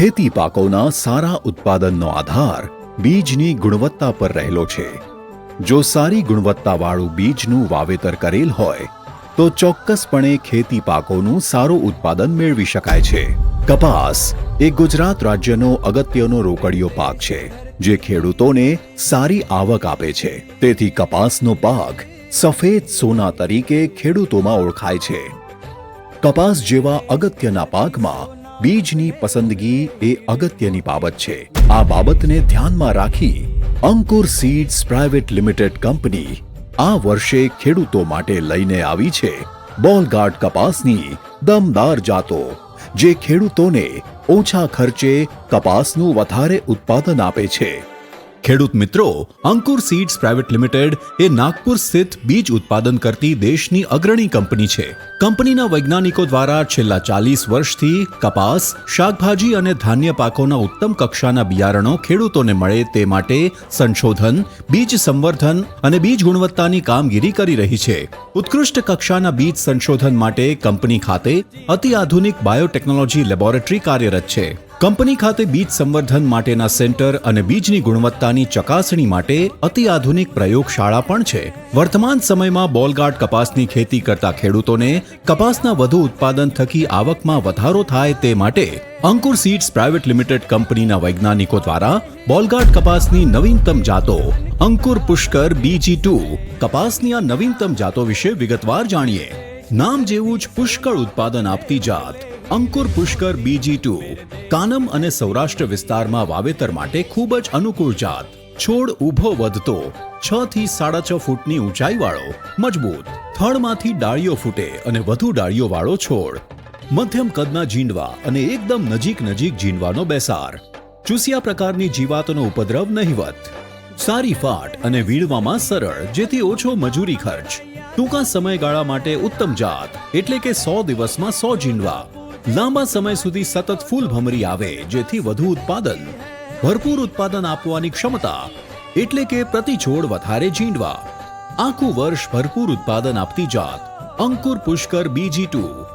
ખેતી પાકોના સારા ઉત્પાદનનો આધાર બીજની ગુણવત્તા પર રહેલો છે. જો સારી ગુણવત્તાવાળું બીજનું વાવેતર કરેલ હોય, તો ચોક્કસપણે ખેતી પાકોનું સારું ઉત્પાદન મેળવી શકાય છે. કપાસ એ ગુજરાત રાજ્યનો અગત્યનો રોકડિયો પાક છે, જે ખેડૂતોને સારી આવક આપે છે. તેથી કપાસનો પાક સફેદ સોના તરીકે ખેડૂતોમાં ઓળખાય છે. કપાસ જેવા અગત્યના પાકમાં બીજની પસંદગી એ અગત્યની બાબત છે. આ બાબતને ધ્યાનમાં રાખી Ankur seeds private limited company આ વર્ષે ખેડૂતો માટે લઈને આવી છે. બોલગાર્ડ કપાસની દમદાર જાતો, જે ખેડૂતોને ઓછા ખર્ચે કપાસનું વધારે ઉત્પાદન આપે છે. ખેડૂત મિત્રો, અંકુર સીડ્સ પ્રાઇવેટ લિમિટેડ એ નાગપુર સ્થિત બીજ ઉત્પાદન કરતી દેશની અગ્રણી કંપની છે. કંપનીના વૈજ્ઞાનિકો દ્વારા છેલ્લા ચાલીસ વર્ષથી કપાસ, શાકભાજી અને ધાન્ય પાકોના ઉત્તમ કક્ષાના બિયારણો ખેડૂતોને મળે તે માટે સંશોધન, બીજ સંવર્ધન અને બીજ ગુણવત્તાની કામગીરી કરી રહી છે. ઉત્કૃષ્ટ કક્ષાના બીજ સંશોધન માટે કંપની ખાતે અતિ આધુનિક બાયોટેકનોલોજી લેબોરેટરી કાર્યરત છે. કંપની ખાતે બીજ સંવર્ધન માટેના સેન્ટર અને બીજની ગુણવત્તાની ચકાસણી માટે અતિ આધુનિક પ્રયોગશાળા પણ છે. વર્તમાન સમયમાં બોલગાર્ડ કપાસની ખેતી કરતા ખેડૂતોને કપાસના વધુ ઉત્પાદન થકી આવકમાં વધારો થાય તે માટે અંકુર સીડ્સ પ્રાઇવેટ લિમિટેડ કંપનીના વૈજ્ઞાનિકો દ્વારા બોલગાર્ડ કપાસની નવીનતમ જાતો અંકુર પુષ્કર બીજી ટુ કપાસની આ નવીનતમ જાતો વિશે વિગતવાર જાણીએ. નામ જેવું જ પુષ્કળ ઉત્પાદન આપતી જાત અંકુર પુષ્કર બીજી ટુ, કાનમ અને સૌરાષ્ટ્ર વિસ્તારમાં વાવેતર માટે ખૂબ જ અનુકૂળ જાત. છોડ ઊભો વધતો, છ થી સાડા છ ફૂટની ઊંચાઈ વાળો મજબૂત. થડમાંથી ડાળીઓ ફૂટે અને વધુ ડાળીઓ વાળો છોડ. મધ્યમ કદના જીંડવા અને એકદમ નજીક નજીક જીંડવાનો બેસાર. ચૂસિયા પ્રકારની જીવાતોનો ઉપદ્રવ નહિવત. સારી ફાટ અને વીણવામાં સરળ, જેથી ઓછો મજૂરી ખર્ચ. ટૂંકા સમયગાળા માટે ઉત્તમ જાત, એટલે કે સો દિવસમાં સો જીંડવા લાંબા સમય સુધી સતત ફૂલ ભમરી આવે, જેથી વધુ ઉત્પાદન, ભરપૂર ઉત્પાદન આપવાની ક્ષમતા, એટલે કે પ્રતિ છોડ વધારે જીંડવા આખું વર્ષ ભરપૂર ઉત્પાદન આપતી જાત, અંકુર પુષ્કર બીજી ટુ.